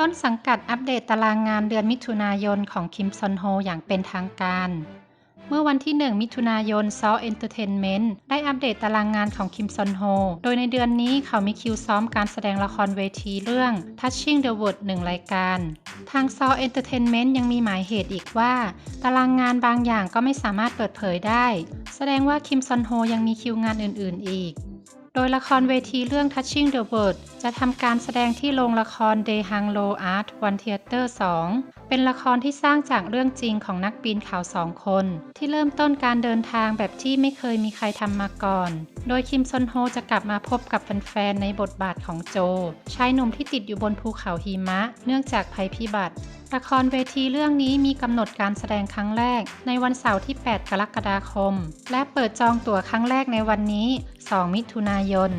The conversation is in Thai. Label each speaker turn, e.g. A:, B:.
A: ต้นสังกัดอัปเดตตารางงานเดือนมิถุนายนของคิมซอนโฮอย่างเป็นทางการ เมื่อวันที่ 1 มิถุนายนซอเอนเตอร์เทนเมนต์ได้อัปเดตตารางงานของคิมซอนโฮ โดยในเดือนนี้เขามีคิวซ้อมการแสดงละครเวทีเรื่อง Touching the Wood หนึ่งรายการ ทางซอเอนเตอร์เทนเมนต์ยังมีหมายเหตุอีกว่า ตารางงานบางอย่างก็ไม่สามารถเปิดเผยได้ แสดงว่าคิมซอนโฮยังมีคิวงานอื่น ๆ อีก โดยละครเวทีเรื่อง Touching the World จะทำการแสดงที่โรงละคร DeHang Lo Art One Theater 2 เป็นละครที่สร้างจากเรื่องจริงของนักปีนเขาสองคน ที่เริ่มต้นการเดินทางแบบที่ไม่เคยมีใครทำมาก่อน โดยคิมซอนโฮจะกลับมาพบกับแฟนๆในบทบาทของโจชายหนุ่มที่ติดอยู่บนภูเขาหิมะ เนื่องจากภัยพิบัติ ละครเวทีเรื่องนี้มีกำหนดการแสดงครั้งแรก ในวันเสาร์ที่ 8 กรกฎาคม และเปิดจองตั๋วครั้งแรกในวันนี้ 2 มิถุนายน